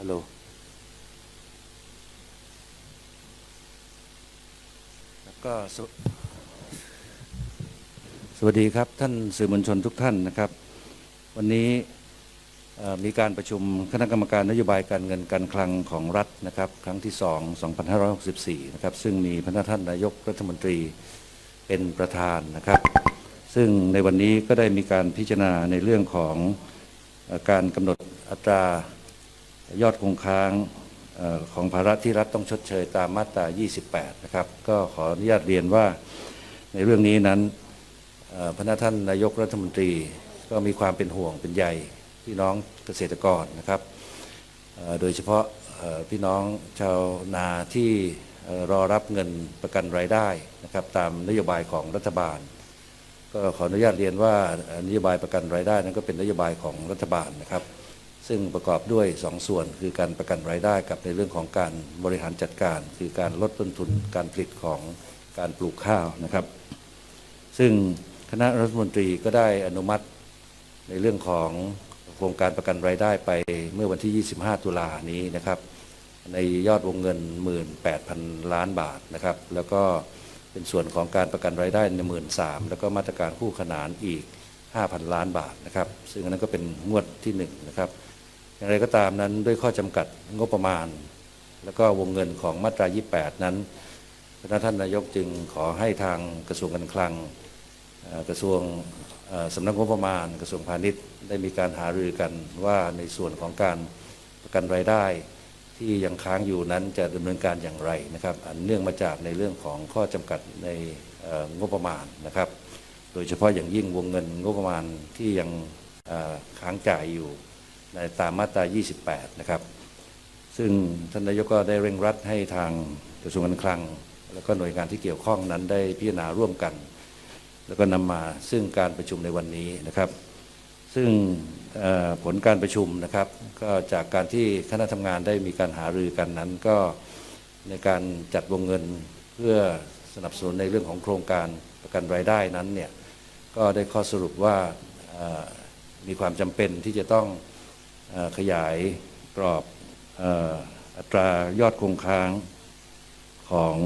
ฮัลโหลแล้วก็สวสวัสดีครับท่านสื่อมวลชนทุกท่านนะครับ วันนี้มีการประชุมคณะกรรมการนโยบายการเงินการคลังของรัฐนะครับ ครั้งที่ 2 2564 นะครับ ซึ่งมีพระท่านนายกรัฐมนตรีเป็นประธานนะครับ ซึ่งในวันนี้ก็ได้มีการพิจารณาในเรื่องของการกำหนดอัตรา ยอดคงค้างอของภาระที่รัฐต้องชดเชยตามมาตรา 28 นะครับ ก็ขออนุญาตเรียนว่าในเรื่องนี้นั้นเอ่อพระท่านนายกรัฐมนตรีก็มีความเป็นห่วงเป็นใยพี่น้องเกษตรกรนะครับ โดยเฉพาะพี่น้องชาวนาที่รอรับเงินประกันรายได้นะครับตามนโยบายของรัฐบาล ก็ขออนุญาตเรียนว่านโยบายประกันรายได้นั้นก็เป็นนโยบายของรัฐบาลนะครับ ซึ่งประกอบด้วย 2 ส่วน คือการประกันรายได้กับในเรื่องของการบริหารจัดการ คือการลดต้นทุนการผลิตของการปลูกข้าวนะครับ ซึ่งคณะรัฐมนตรีก็ได้อนุมัติในเรื่องของโครงการประกันรายได้ไปเมื่อวันที่ 25 ตุลานี้นะครับ ในยอดวงเงิน 18,000 ล้านบาทนะครับ แล้วก็เป็นส่วนของการประกันรายได้ในหมื่นสามแล้วก็มาตรการคู่ขนานอีก 5,000 ล้านบาทนะครับ ซึ่งอันนั้นก็เป็นงวดที่หนึ่งนะครับ อย่างไรก็ตามนั้นด้วยข้อจำกัดงบประมาณ แล้วก็วงเงินของมาตรา 28 นั้นพระท่านนายกจึงขอให้ทางกระทรวงการคลังกระทรวงสำนักงบประมาณ กระทรวงพาณิชย์ได้มีการหารือกันว่าในส่วนของการประกันรายได้ที่ยังค้างอยู่นั้นจะดำเนินการอย่างไรนะครับอันเนื่องมาจากในเรื่องของข้อจำกัดในงบประมาณนะครับ โดยเฉพาะอย่างยิ่งวงเงินงบประมาณที่ยังค้างจ่ายอยู่ ในตามมาตรา 28 นะครับ ซึ่งท่านนายกก็ได้เร่งรัดให้ทางกระทรวงการคลัง แล้วก็หน่วยงานที่เกี่ยวข้องนั้นได้พิจารณาร่วมกัน แล้วก็นำมาซึ่งการประชุมในวันนี้นะครับ ซึ่งผลการประชุมนะครับ ก็จากการที่คณะทำงานได้มีการหารือกันนั้นก็ในการจัดวงเงินเพื่อสนับสนุนในเรื่องของโครงการประกันรายได้นั้นเนี่ยก็ได้ข้อสรุปว่ามีความจำเป็นที่จะต้อง ขยายกรอบอัตรายอดคงค้างของ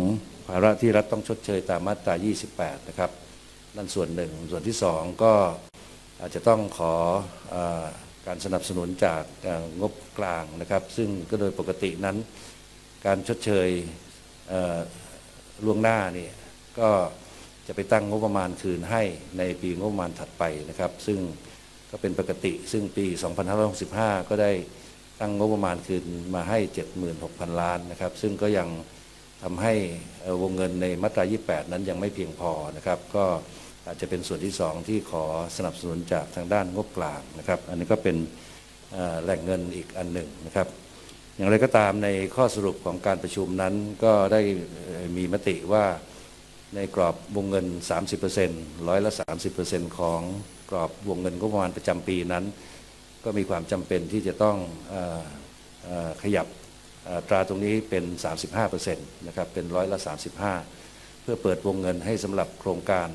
ภาระที่รัฐต้องชดเชยตามมาตรา 28 นะครับ นั่นส่วนหนึ่ง ส่วนที่สองก็อาจจะต้องขออการสนับสนุนจากงบกลางนะครับ ซึ่งก็โดยปกตินั้น การชดเชยล่วงหน้านี่ก็จะไปตั้งงบประมาณคืนให้ในปีงบประมาณถัดไปนะครับ ซึ่ง ก็เป็นปกติ ซึ่งปี 2565 ก็ได้ตั้งงบประมาณคืนมาให้ 76,000 ล้านนะครับ ซึ่งก็ยังทำให้วงเงินในมาตรา 28 นั้นยังไม่เพียงพอนะครับ ก็อาจจะเป็นส่วนที่ 2 ที่ขอสนับสนุนจากทางด้านงบกลางนะครับ อันนี้ก็เป็นแหล่งเงินอีกอันหนึ่งนะครับ อย่างไรก็ตามในข้อสรุปของการประชุมนั้นก็ได้มีมติว่าในกรอบวงเงิน 30%ร้อยละ 30%ของ กรอบวงเงินงบประมาณประจำปีนั้น ก็มีความจำเป็นที่จะต้องออขยับตราตรงนี้เป็น 35%นะครับเป็นร้อยละ 35 เพื่อเปิดวงเงินให้สำหรับโครงการ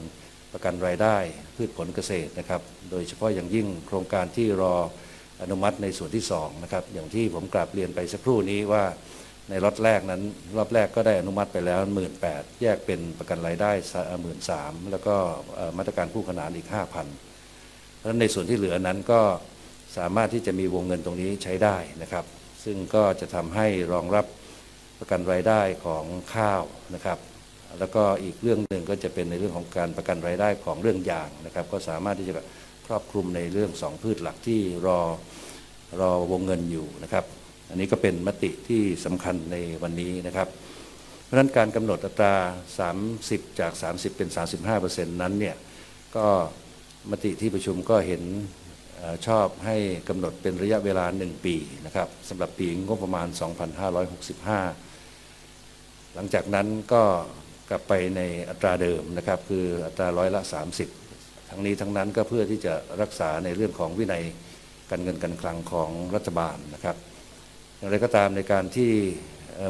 ประกันรายได้พืชผลเกษตรนะครับ โดยเฉพาะอย่างยิ่งโครงการที่รออนุมัติในส่วนที่2นะครับอย่างที่ผมกราบเรียนไปสักครู่นี้ว่าในรอบแรกนั้นรอบแรกก็ได้อนุมัติไปแล้ว 1 8ื่นแยกเป็นประกันรายได้หมื่นสามแล้วก็มาตรการคู่ขนานอีก 5,000 เพราะฉะนั้นในส่วนที่เหลือนั้นก็สามารถที่จะมีวงเงินตรงนี้ใช้ได้นะครับ ซึ่งก็จะทำให้รองรับประกันรายได้ของข้าวนะครับ แล้วก็อีกเรื่องหนึ่งก็จะเป็นในเรื่องของการประกันรายได้ของเรื่องยางนะครับ ก็สามารถที่จะครอบคลุมในเรื่องสองพืชหลักที่รอรอวงเงินอยู่นะครับ อันนี้ก็เป็นมติที่สำคัญในวันนี้นะครับ เพราะฉะนั้นการกำหนดอัตรา 30 จาก 30 เป็น 35%นั้นเนี่ยก็ มติที่ประชุมก็เห็นอชอบให้กำหนดเป็นระยะเวลา 1 ปีนะครับสำหรับปีงบประมาณ 2565 หลังจากนั้นก็กลับไปในอัตราเดิมนะครับคืออัตราร้อยละ 30 ทั้งนี้ทั้งนั้นก็เพื่อที่จะรักษาในเรื่องของวินัยการเงินการคลังของรัฐบาลนะครับอย่างไรก็ตามในการที่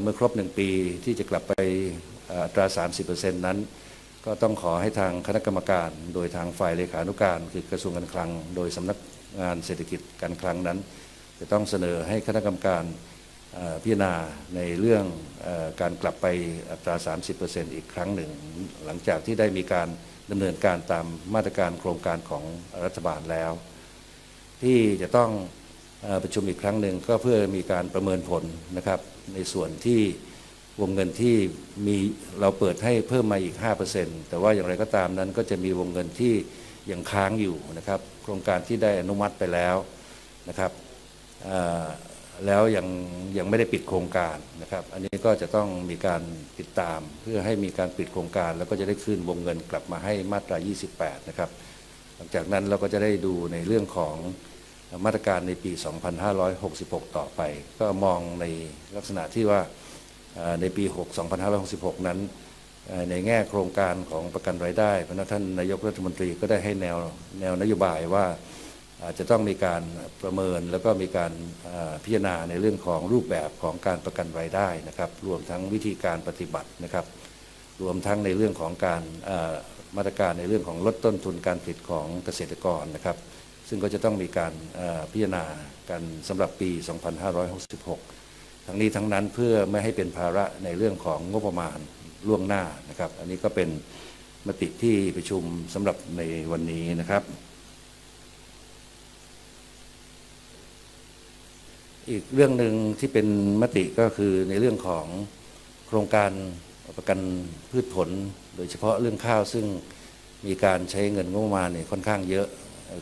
เมื่อครบหนึ่งปีที่จะกลับไปอัตรา 30%นั้น ก็ต้องขอให้ทางคณะกรรมการ โดยทางฝ่ายเลขานุการ คือกระทรวงการคลัง โดยสำนักงานเศรษฐกิจการคลังนั้น จะต้องเสนอให้คณะกรรมการพิจารณาในเรื่องอการกลับไปอัตรา 30%อีกครั้งหนึ่ง หลังจากที่ได้มีการดำเนินการตามมาตรการโครงการของรัฐบาลแล้ว ที่จะต้องอประชุมอีกครั้งหนึ่งก็เพื่อมีการประเมินผลนะครับในส่วนที่ วงเงินที่มีเราเปิดให้เพิ่มมาอีก 5%แต่ว่าอย่างไรก็ตามนั้นก็จะมีวงเงินที่ยังค้างอยู่นะครับ โครงการที่ได้อนุมัติไปแล้วนะครับแล้วยังยังไม่ได้ปิดโครงการนะครับ อันนี้ก็จะต้องมีการติดตาม เพื่อให้มีการปิดโครงการ แล้วก็จะได้คืนวงเงินกลับมาให้มาตรา 28 นะครับ หลังจากนั้นเราก็จะได้ดูในเรื่องของมาตรการในปี 2566 ต่อไป ก็มองในลักษณะที่ว่า ในปี 6 2566 นั้นในแง่โครงการของประกันรายได้พระนั้นท่านนายกรัฐมนตรีก็ได้ให้แนวแนวนโยบายว่าจะต้องมีการประเมินแล้วก็มีการพิจารณาในเรื่องของรูปแบบของการประกันรายได้นะครับ รวมทั้งวิธีการปฏิบัตินะครับ รวมทั้งในเรื่องของการมาตรการในเรื่องของลดต้นทุนการผลิตของเกษตรกรนะครับ ซึ่งก็จะต้องมีการพิจารณากันสำหรับปี 2566 ทั้งนี้ทั้งนั้นเพื่อไม่ให้เป็นภาระในเรื่องของงบประมาณล่วงหน้านะครับ อันนี้ก็เป็นมติที่ประชุมสำหรับในวันนี้นะครับ อีกเรื่องหนึ่งที่เป็นมติก็คือในเรื่องของโครงการประกันพืชผล โดยเฉพาะเรื่องข้าวซึ่งมีการใช้เงินงบประมาณเนี่ยค่อนข้างเยอะ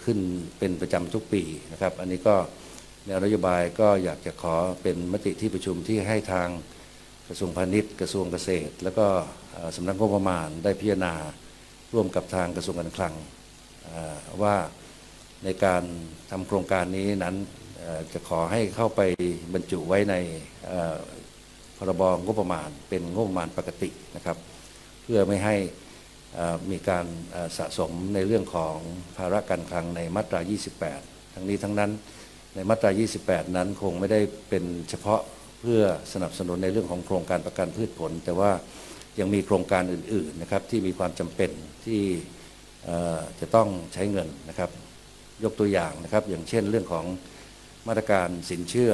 ขึ้นเป็นประจำทุกปีนะครับ อันนี้ก็ แนวนโยบายก็อยากจะขอเป็นมติที่ประชุมที่ให้ทางกระทรวงพาณิชย์ กระทรวงเกษตร แล้วก็สำนักงบประมาณได้พิจารณาร่วมกับทางกระทรวงการคลังว่าในการทำโครงการนี้นั้นจะขอให้เข้าไปบรรจุไว้ในพรบงบประมาณเป็นงบประมาณปกตินะครับ เพื่อไม่ให้มีการสะสมในเรื่องของภาระการคลังในมาตรา 28 ทั้งนี้ทั้งนั้น ในมาตรา 28 นั้นคงไม่ได้เป็นเฉพาะเพื่อสนับสนุนในเรื่องของโครงการประกันพืชผล แต่ว่ายังมีโครงการอื่นๆนะครับที่มีความจำเป็นที่จะต้องใช้เงินนะครับ ยกตัวอย่างนะครับ อย่างเช่นเรื่องของมาตรการสินเชื่อ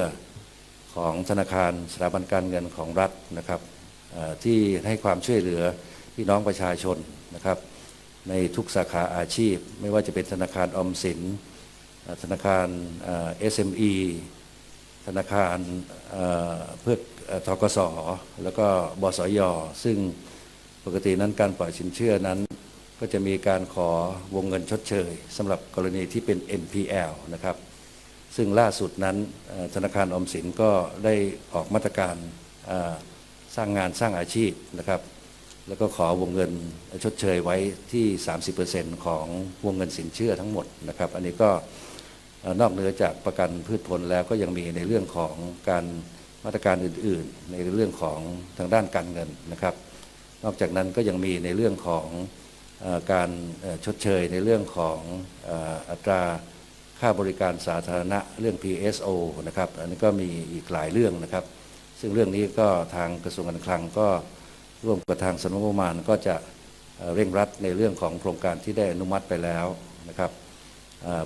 ของธนาคารสถาบันการเงินของรัฐนะครับที่ให้ความช่วยเหลือพี่น้องประชาชนนะครับ ในทุกสาขาอาชีพ ไม่ว่าจะเป็นธนาคารออมสิน ธนาคารเอ่อ SME ธนาคารเพื่อทกสแล้วก็บสย ซึ่งปกตินั้นการปล่อยสินเชื่อนั้น ก็จะมีการขอวงเงินชดเชยสำหรับกรณีที่เป็น NPL นะครับ ซึ่งล่าสุดนั้นธนาคารอมสินก็ได้ออกมาตรการสร้างงานสร้างอาชีพนะครับ แล้วก็ขอวงเงินชดเชยไว้ที่ 30%ของวงเงินสินเชื่อทั้งหมดนะครับ อันนี้ก็ นอกเหนือจากประกันพืชผลแล้วก็ยังมีในเรื่องของการมาตรการอื่น ๆ ในเรื่องของทางด้านการเงินนะครับ นอกจากนั้นก็ยังมีในเรื่องของอการชดเชยในเรื่องของอ,อัตราค่าบริการสาธารณะเรื่อง PSO นะครับ อันนี้ก็มีอีกหลายเรื่องนะครับ ซึ่งเรื่องนี้ก็ทางกระทรวงการคลังก็ร่วมกับทางสำนักงบประมาณก็จะเร่งรัดในเรื่องของโครงการที่ได้อนุมัติไปแล้วนะครับ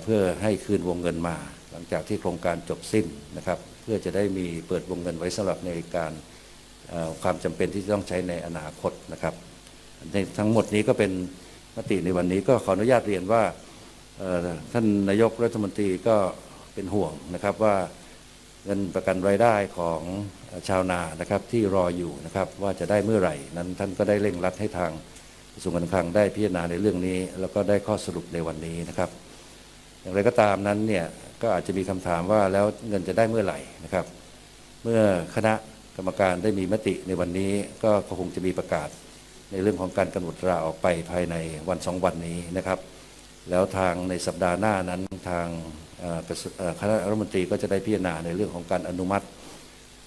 เพื่อให้คืนวงเงินมา หลังจากที่โครงการจบสิ้นนะครับ เพื่อจะได้มีเปิดวงเงินไว้สำหรับในการความจำเป็นที่จะต้องใช้ในอนาคตนะครับในทั้งหมดนี้ก็เป็นมติในวันนี้ก็ขออนุญาตเรียนว่าท่านนายกรัฐมนตรีก็เป็นห่วงนะครับว่าเงินประกันรายได้ของชาวนานะครับที่รออยู่นะครับว่าจะได้เมื่อไหร่นั้นท่านก็ได้เร่งรัดให้ทางกระทรวงการคลังได้พิจารณาในเรื่องนี้ แล้วก็ได้ข้อสรุปในวันนี้นะครับ อย่างไรก็ตามนั้นเนี่ยก็อาจจะมีคำถามว่าแล้วเงินจะได้เมื่อไหร่นะครับ เมื่อคณะกรรมการได้มีมติในวันนี้ก็คงจะมีประกาศในเรื่องของการกำหนดราออกไปภายในวันสองวันนี้นะครับ แล้วทางในสัปดาห์หน้านั้นทางคณะรัฐมนตรีก็จะได้พิจารณาในเรื่องของการอนุมัติ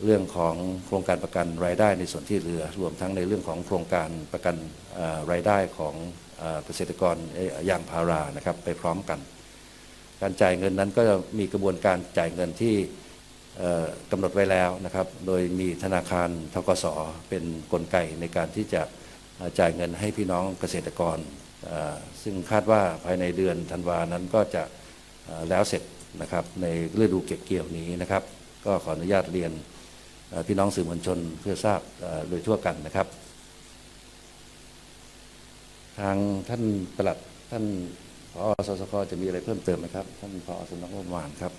เรื่องของโครงการประกันรายได้ในส่วนที่เหลือ รวมทั้งในเรื่องของโครงการประกันรายได้ของเกษตรกรยางพารานะครับไปพร้อมกัน การจ่ายเงินนั้นก็จะมีกระบวนการจ่ายเงินที่กำหนดไว้แล้วนะครับ โดยมีธนาคารทกสเป็นกลไกในการที่จะจ่ายเงินให้พี่น้องเกษตรกร ซึ่งคาดว่าภายในเดือนธันวานั้นก็จะแล้วเสร็จนะครับในฤดูเก็บเกี่ยวนี้นะครับ ก็ขออนุญาตเรียนพี่น้องสื่อมวลชนเพื่อทราบโดยทั่วกันนะครับ ทางท่านประหลัดท่าน อสสคจะมีอะไรเพิ่มเติมไหมครับท่านผอสำนักงบประมาณครับ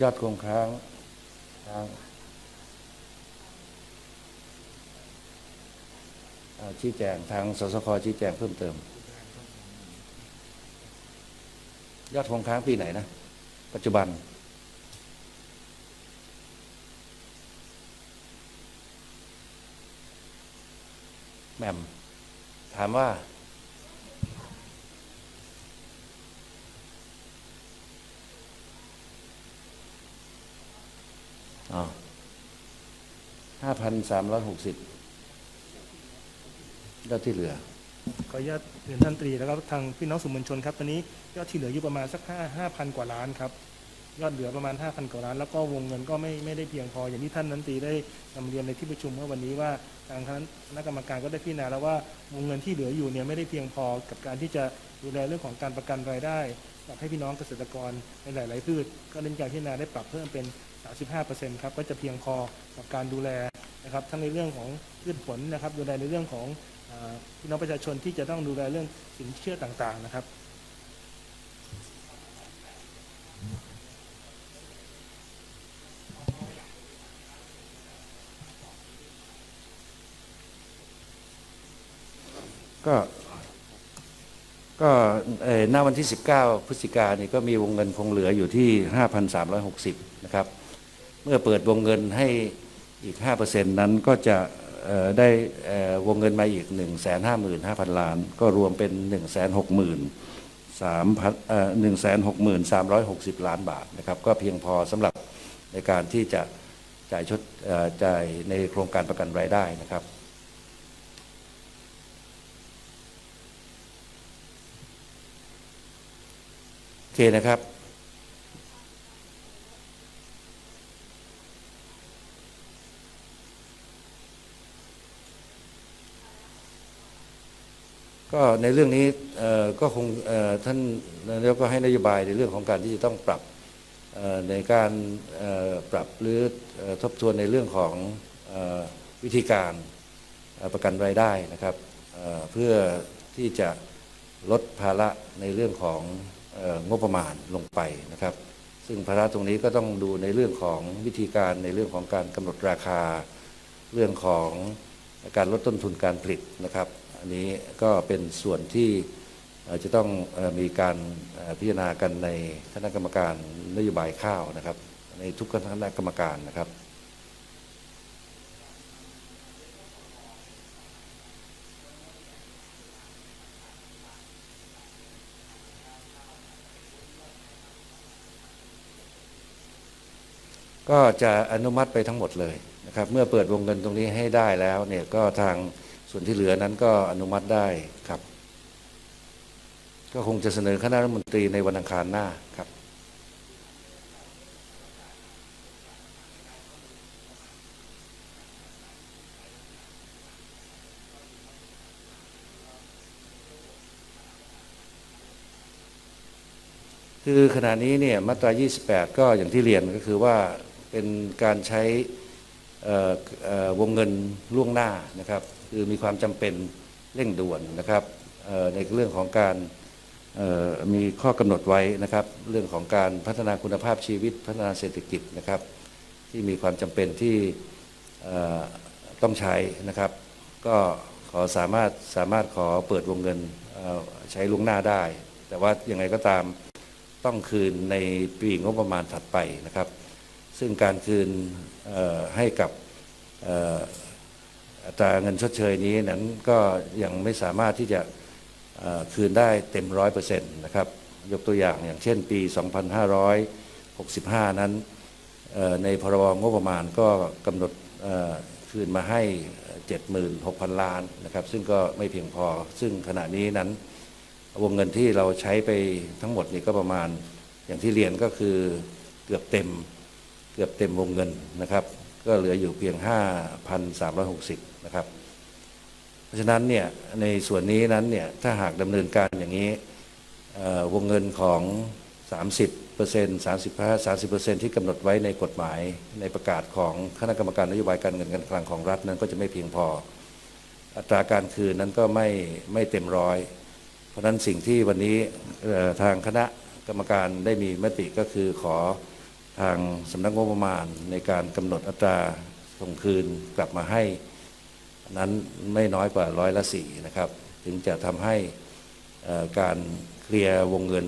ยอดคงค้างทางชี้แจงทางสสคชี้แจงเพิ่มเติม ยอดคงค้างปีไหนนะ ปัจจุบัน แหม่มถามว่า อ๋อห้าพันสามร้อยหกสิบยอดที่เหลือ ขออนุญาตเรียนท่านตรีแล้วก็ทางพี่น้องสื่อมวลชนครับ ตอนนี้ยอดที่เหลืออยู่ประมาณสักห้าห้าพันกว่าล้านครับ ยอดเหลือประมาณ 5,000 กว่าล้าน แล้วก็วงเงินก็ไม่ไม่ได้เพียงพอ อย่างที่ท่านนันตีได้นำเรียนในที่ประชุมเมื่อวันนี้ว่าทางคณะกรรมการก็ได้พิจารณาแล้วว่าวงเงินที่เหลืออยู่เนี่ยไม่ได้เพียงพอกับการที่จะดูแลเรื่องของการประกันรายได้ปรับให้พี่น้องเกษตรกรในหลาย ๆ พืช ก็ได้มีการพิจารณาได้ปรับเพิ่มเป็น 35%ครับก็จะเพียงพอกับการดูแลนะครับทั้งในเรื่องของพืชผลนะครับดูแลในเรื่องของพี่น้องประชาชนที่จะต้องดูแลเรื่องสินเชื่อต่าง ๆ นะครับ ก็ก็เอ่อณวันที่ 19 พฤศจิกายนนี่ก็มีวงเงินคงเหลืออยู่ที่ 5,360 นะครับ เมื่อเปิดวงเงินให้อีก 5%นั้นก็จะได้วงเงินมาอีก 155,000 ล้าน ก็รวมเป็น 160,000 1,6360 ล้านบาทนะครับ ก็เพียงพอสำหรับในการที่จะจ่ายชดจ่ายในโครงการประกันรายได้นะครับ เคนะครับ ก็ในเรื่องนี้ก็คงท่านนายกก็ให้นโยบายในเรื่องของการที่จะต้องปรับในการปรับหรือทบทวนในเรื่องของอวิธีการประกันรายได้นะครับเพื่อที่จะลดภาระในเรื่องของ งบประมาณลงไปนะครับ ซึ่งภาระตรงนี้ก็ต้องดูในเรื่องของวิธีการในเรื่องของการกำหนดราคา เรื่องของการลดต้นทุนการผลิตนะครับ อันนี้ก็เป็นส่วนที่จะต้องมีการพิจารณากันในคณะกรรมการนโยบายข้าวนะครับ ในทุกคณะกรรมการนะครับ ก็จะอนุมัติไปทั้งหมดเลยนะครับเมื่อเปิดวงเงินตรงนี้ให้ได้แล้วเนี่ยก็ทางส่วนที่เหลือนั้นก็อนุมัติได้ครับ ก็คงจะเสนอคณะรัฐมนตรีในวันอังคารหน้าครับคือขณะนี้เนี่ยมาตรา 28 ก็อย่างที่เรียนก็คือว่า เป็นการใช้วงเงินล่วงหน้านะครับ คือมีความจำเป็นเร่งด่วนนะครับในเรื่องของการมีข้อกำหนดไว้นะครับ เรื่องของการพัฒนาคุณภาพชีวิตพัฒนาเศรษฐกิจนะครับ ที่มีความจำเป็นที่ต้องใช้นะครับ ก็ขอสามารถสามารถขอเปิดวงเงินใช้ล่วงหน้าได้ แต่ว่ายังไงก็ตามต้องคืนในปีงบประมาณถัดไปนะครับ ซึ่งการคืนให้กับอัตราเงินชดเชยนี้นั้นก็ยังไม่สามารถที่จะคืนได้เต็มร้อยเปอร์เซ็นต์นะครับ ยกตัวอย่างอย่างเช่นปี 2565 นั้นเอ่อในพรบงบประมาณก็กำหนดคืนมาให้ 76,000 ล้านนะครับ ซึ่งก็ไม่เพียงพอ ซึ่งขณะนี้นั้น วงเงินที่เราใช้ไปทั้งหมดนี่ก็ประมาณอย่างที่เรียนก็คือเกือบเต็ม เกือบเต็มวงเงินนะครับ ก็เหลืออยู่เพียง 5,360 นะครับ เพราะฉะนั้นเนี่ยในส่วนนี้นั้นเนี่ยถ้าหากดำเนินการอย่างนี้เอ่อวงเงินของ 30% 35 30%ที่กำหนดไว้ในกฎหมายในประกาศของคณะกรรมการนโยบายการเงินการคลังของรัฐนั้นก็จะไม่เพียงพอ อัตราการคืนนั้นก็ไม่ไม่เต็มร้อย เพราะนั้นสิ่งที่วันนี้ทางคณะกรรมการได้มีมติก็คือขอ ทางสำนักงบประมาณในการกำหนดอัตราส่งคืนกลับมาให้นั้นไม่น้อยกว่าร้อยละสี่นะครับ ถึงจะทำให้การเคลียร์วงเงิน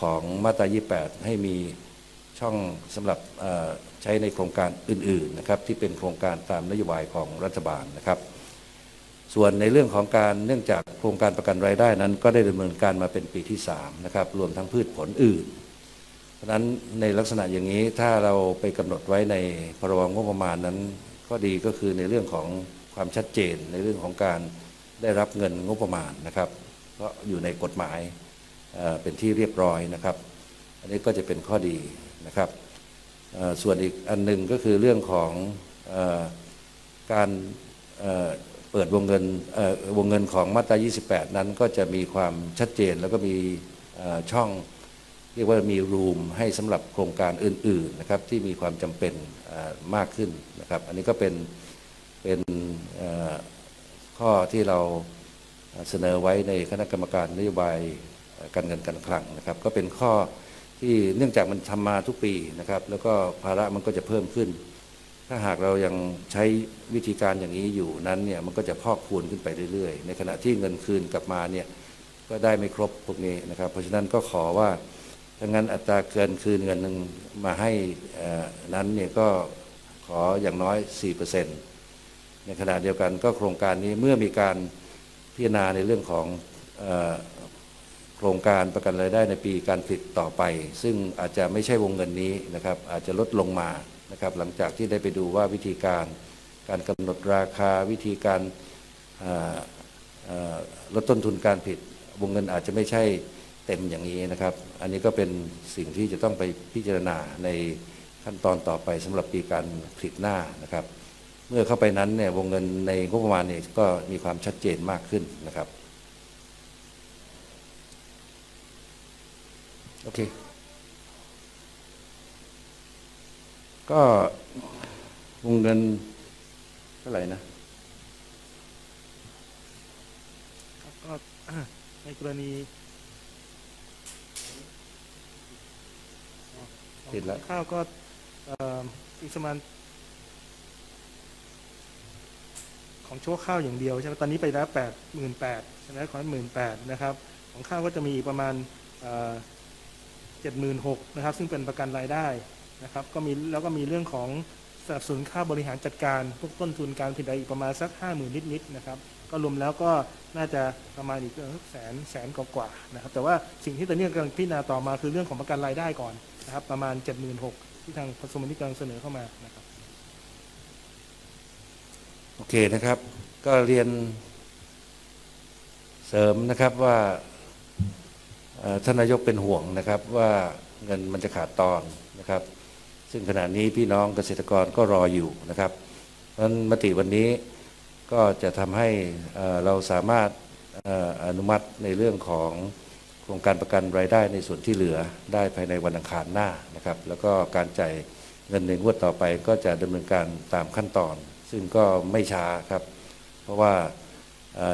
ของมาตรา 28 ให้มีช่องสำหรับใช้ในโครงการอื่น ๆ นะครับ ที่เป็นโครงการตามนโยบายของรัฐบาลนะครับ ส่วนในเรื่องของการเนื่องจากโครงการประกันรายได้นั้น ก็ได้ดำเนินการมาเป็นปีที่ 3 นะครับ รวมทั้งพืชผลอื่น ราะนั้นในลักษณะอย่างนี้ถ้าเราไปกำหนดไว้ในพรบงบประมาณนั้น ก็ดีก็คือในเรื่องของความชัดเจนในเรื่องของการได้รับเงินงบประมาณนะครับเพราะอยู่ในกฎหมายเป็นที่เรียบร้อยนะครับ อันนี้ก็จะเป็นข้อดีนะครับส่วนอีกอันหนึ่งก็คือเรื่องของอการเปิดวงเงินวงเงินของมาตรา 28 นั้นก็จะมีความชัดเจนแล้วก็มีช่อง เรียกว่ามีรูมให้สำหรับโครงการอื่นๆนะครับที่มีความจำเป็นมากขึ้นนะครับ อันนี้ก็เป็นเป็นข้อที่เราเสนอไว้ในคณะกรรมการนโยบายการเงินการคลังนะครับ ก็เป็นข้อที่เนื่องจากมันทำมาทุกปีนะครับ แล้วก็ภาระมันก็จะเพิ่มขึ้น ถ้าหากเรายังใช้วิธีการอย่างนี้อยู่นั้นเนี่ยมันก็จะพอกพูนขึ้นไปเรื่อยๆ ในขณะที่เงินคืนกลับมาเนี่ยก็ได้ไม่ครบพวกนี้นะครับ เพราะฉะนั้นก็ขอว่า ถ้างั้นอัตราเกินคืนเงินหนึ่งมาให้นั้นเนี่ยก็ขออย่างน้อย 4%ในขณะเดียวกันก็โครงการนี้เมื่อมีการพิจารณาในเรื่องของอโครงการประกันรายได้ในปีการผลิตต่อไป ซึ่งอาจจะไม่ใช่วงเงินนี้นะครับ อาจจะลดลงมานะครับ หลังจากที่ได้ไปดูว่าวิธีการ การกำหนดราคาวิธีการลดต้นทุนการผลิตวงเงินอาจจะไม่ใช่ เต็มอย่างนี้นะครับ อันนี้ก็เป็นสิ่งที่จะต้องไปพิจารณาในขั้นตอนต่อไปสำหรับปีการผลิตหน้านะครับ เมื่อเข้าไปนั้นเนี่ยวงเงินในงบประมาณเนี่ยก็มีความชัดเจนมากขึ้นนะครับโอเคก็วงเงินเท่าไหร่นะก็ในกรณี ติดแล้ว ข้าวก็เอ่ออีกประมาณของชั่วข้าวอย่างเดียวใช่ไหมตอนนี้ไปแล้วแปดหมื่นแปดใช่ไหมของหมื่นแปดนะครับ ของข้าวก็จะมีอีกประมาณเจ็ดหมื่นหกนะครับ ซึ่งเป็นประกันรายได้นะครับ ก็มีแล้วก็มีเรื่องของสนับสนุนค่าบริหารจัดการพวกต้นทุนการผลิตอีกประมาณสักห้าหมื่นนิดๆนะครับ ก็รวมแล้วก็น่าจะประมาณอีกแสนแสนกว่าๆนะครับแต่ว่าสิ่งที่ตอนนี้กำลังพิจารณาต่อมาคือเรื่องของประกันรายได้ก่อนนะครับประมาณเจ็ดหมื่นหกที่ทางกระทรวงพาณิชย์กำลังเสนอเข้ามานะครับโอเคนะครับ ก็เรียนเสริมนะครับว่าท่านนายกเป็นห่วงนะครับว่าเงินมันจะขาดตอนนะครับ ซึ่งขณะนี้พี่น้องเกษตรกรก็รออยู่นะครับเพราะฉะนั้นมติวันนี้ ก็จะทำให้เราสามารถอนุมัติในเรื่องของโครงการประกันรายได้ในส่วนที่เหลือได้ภายในวันอังคารหน้านะครับ แล้วก็การจ่ายเงินในงวดต่อไปก็จะดำเนินการตามขั้นตอน ซึ่งก็ไม่ช้าครับ เพราะว่า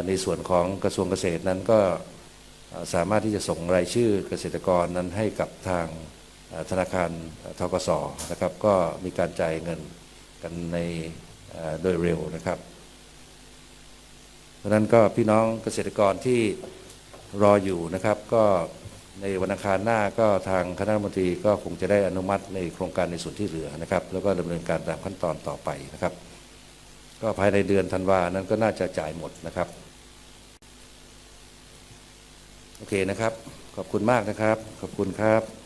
ในส่วนของกระทรวงเกษตรนั้นก็สามารถที่จะส่งรายชื่อเกษตรกรนั้นให้กับทางธนาคารทกสนะครับ ก็มีการจ่ายเงินกันในโดยเร็วนะครับ เพราะนั้นก็พี่น้องเกษตรกรที่รออยู่นะครับ ก็ในวันอังคารหน้าก็ทางคณะรัฐมนตรีก็คงจะได้อนุมัติในโครงการในส่วนที่เหลือนะครับ แล้วก็ดำเนินการตามขั้นตอนต่อไปนะครับ ก็ภายในเดือนธันวานั้นก็น่าจะจ่ายหมดนะครับ โอเคนะครับ ขอบคุณมากนะครับ ขอบคุณครับ